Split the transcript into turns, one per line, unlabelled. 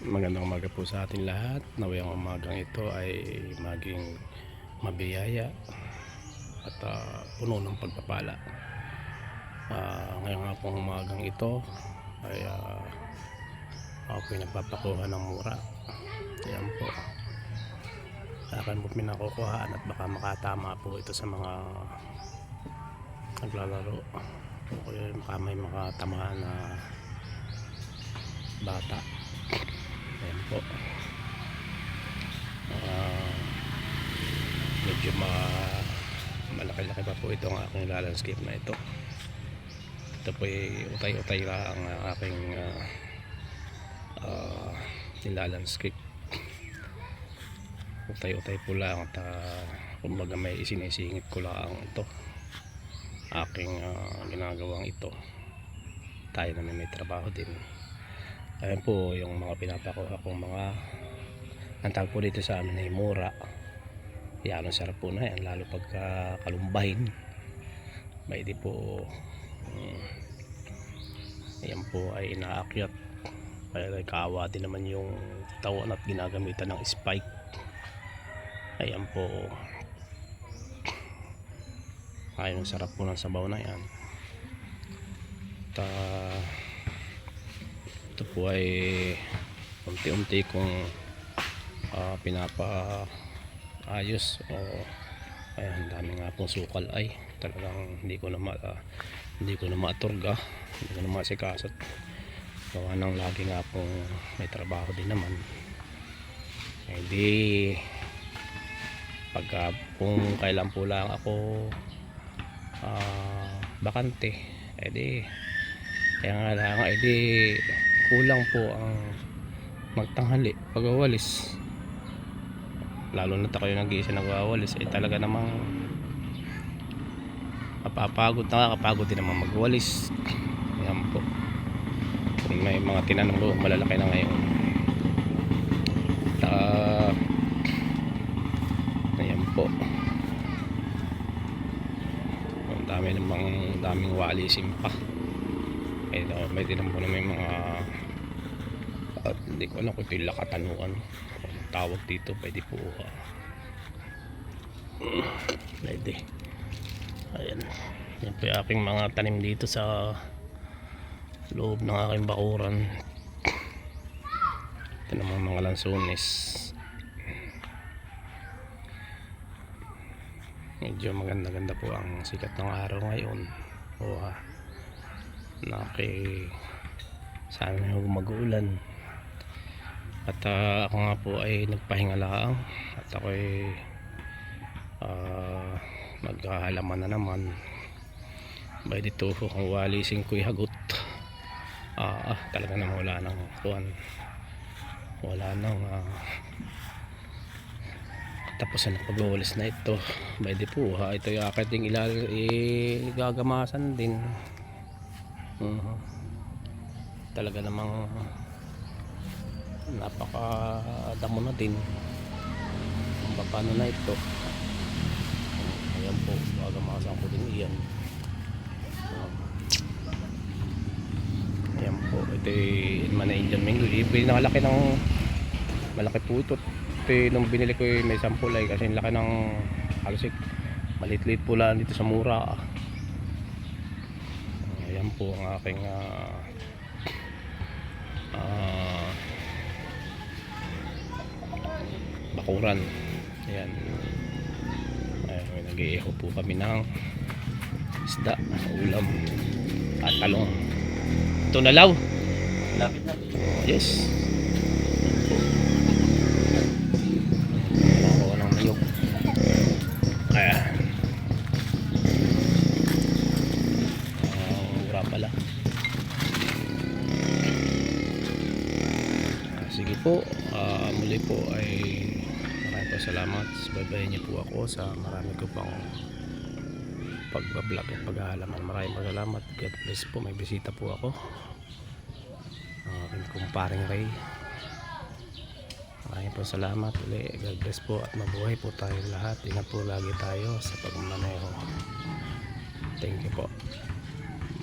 Magandang umaga po sa ating lahat. Naway ang umagang ito ay maging mabiyaya at ah, puno ng pagpapala. Ah, ngayon nga pong umagang ito ay ah, ako po nagpapakuha ng mura. Ayan po. Akan po pinakukuhaan at baka makatama po ito sa mga naglalaro. O kaya baka may makatamaan na bata. Po. Ah, medyo ma malaki-laki pa po itong aking landscape na ito. Ito po ay utay-utay lang ang aking uh, uh, nilalandscape. Utay-utay po lang at uh, kumbaga may isinisingit ko lang ito. Aking ah, ginagawang ito. Tayo naman may trabaho din. Ayan po yung mga pinapakuha kong mga ang tawag po dito sa amin ay mura. Yan ang sarap po na yan lalo pagka kalumbahin. May di po mm, ayan po ay inaakyat. Kaya kaawa din naman yung tawan at ginagamitan ng spike. Ayan po. Ayun sarap po ng sabaw na yan. At ah, ito po ay unti-unti kong ah, pinapa ayos o ayan dami nga pong sukal ay talagang hindi ko na ma, ah, hindi ko na maaturga hindi ko na masikasot gawa ng lagi nga pong may trabaho din naman. Hindi pagka kung kailan po lang ako ah, bakante edi kaya nga lang edi kulang po ang magtanghali pagwawalis lalo na tayo nag-iisa nagwawalis eh talaga namang mapapagod nakakapagod din naman magwalis yan po. Kung may mga tinanong ko malalaki na ngayon. Ta ayan po. Ang dami namang daming walisin pa may tinanong po na may mga at hindi ko alam kung ito yung lakatanuan Ang tawag dito pwede po uh, pwede. Ayan. Yan po yung aking mga tanim dito sa loob ng aking bakuran. Ito naman mga lansones medyo maganda ganda po ang sikat ng araw ngayon. O ha naki sana huwag mag-uulan. At ah, ako nga po ay nagpahinga lang. At ako ay uh, magkahalaman na naman. By dito kung walising ko'y hagot. Ah, ah talaga naman wala nang kuhan wala nang ah, tapos na pag-uwalis na ito. By di po ha ito yung aking ilal igagamasan din Mhm. talaga namang napakadamo na din. Kung paano na ito. Ayan po agamasan ko din iyan. Ayan po ito yung mana Indian mango. Iba yung nakalaki ng malaki po ito. Yung nung binili ko yung may sample ay kasi yung laki ng halos eh, maliit-liit po lang dito sa mura ayan po ang aking ah, ah, bakuran. Ayan. Ayan nag-iiho po kami ng isda ulam at talong. Ito na law.
Lapit na.
oh, yes ako ng niyog kaya ang mura pala Ah, sige po. Ah, muli po ay maraming po salamat. Babayin niyo po ako sa marami ko pang pagbablog at paghahalaman maraming salamat. God bless po. May bisita po ako. Ang aking kumparing Ray. Maraming po salamat uli God bless po at mabuhay po tayo lahat. Ingat po lagi tayo sa pagmaneho thank you po